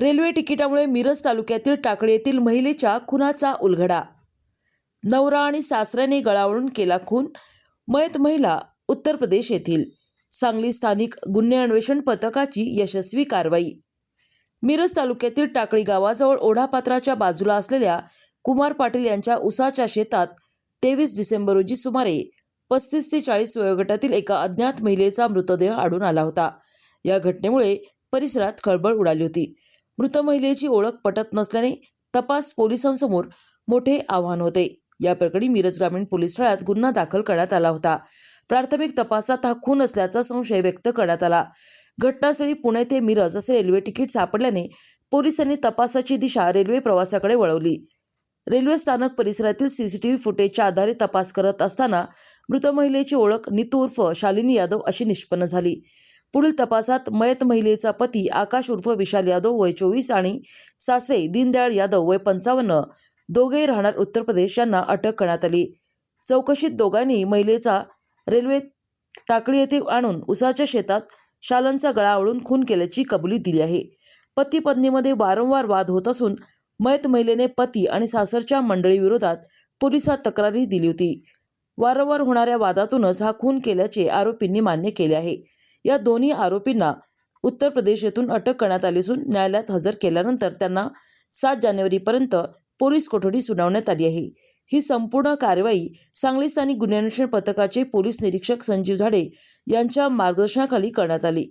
Railway तिकिटामुळे Miraj तालुक्यातील टाकळी येथील महिलेच्या खुनाचा उलगडा. नवरा आणि सासऱ्याने गळावळून केला खून. मयत महिला उत्तर प्रदेश येथील. सांगली स्थानिक गुन्हे अन्वेषण पथकाची यशस्वी कारवाई. मिरज तालुक्यातील टाकळी गावाजवळ ओढापात्राच्या बाजूला असलेल्या कुमार पाटील यांच्या उसाच्या शेतात तेवीस डिसेंबर रोजी सुमारे पस्तीस ते चाळीस वयोगटातील एका अज्ञात महिलेचा मृतदेह आढळून आला होता. या घटनेमुळे परिसरात खळबळ उडाली होती. मृत महिलेची ओळख पटत नसल्याने तपास पोलिसांसमोर मोठे आव्हान होते. या प्रकरणी मिरज ग्रामीण पोलीस ठाण्यात गुन्हा दाखल करण्यात आला होता. प्राथमिक तपासात हा खून असल्याचा संशय व्यक्त करण्यात आला. घटनास्थळी पुणे ते मिरज असे रेल्वे तिकीट सापडल्याने पोलिसांनी तपासाची दिशा रेल्वे प्रवासाकडे वळवली. रेल्वे स्थानक परिसरातील सीसीटीव्ही फुटेजच्या आधारे तपास करत असताना मृत महिलेची ओळख नितू उर्फ शालिनी यादव अशी निष्पन्न झाली. पुढील तपासात मयत महिलेचा पती आकाश उर्फ विशाल यादव वय चोवीस आणि सासरे दीनदयाळ यादव वय पंचावन्न दोघेही राहणार उत्तर प्रदेश यांना अटक करण्यात आली. चौकशीत दोघांनी महिलेचा रेल्वे टाकळी येथे आणून उसाच्या शेतात शालनचा गळा आवळून खून केल्याची कबुली दिली आहे. पती पत्नीमध्ये वारंवार वाद होत असून मयत महिलेने पती आणि सासरच्या मंडळीविरोधात पोलिसात तक्रारही दिली होती. वारंवार होणाऱ्या वादातूनच हा खून केल्याचे आरोपींनी मान्य केले आहे. या दोन्ही आरोपींना उत्तर प्रदेश येथून अटक करण्यात आली असून न्यायालयात हजर केल्यानंतर त्यांना सात जानेवारीपर्यंत पोलीस कोठडी सुनावण्यात आली आहे. ही संपूर्ण कारवाई सांगली स्थानिक गुन्हे अन्वेषण पथकाचे पोलीस निरीक्षक संजीव झाडे यांच्या मार्गदर्शनाखाली करण्यात आली.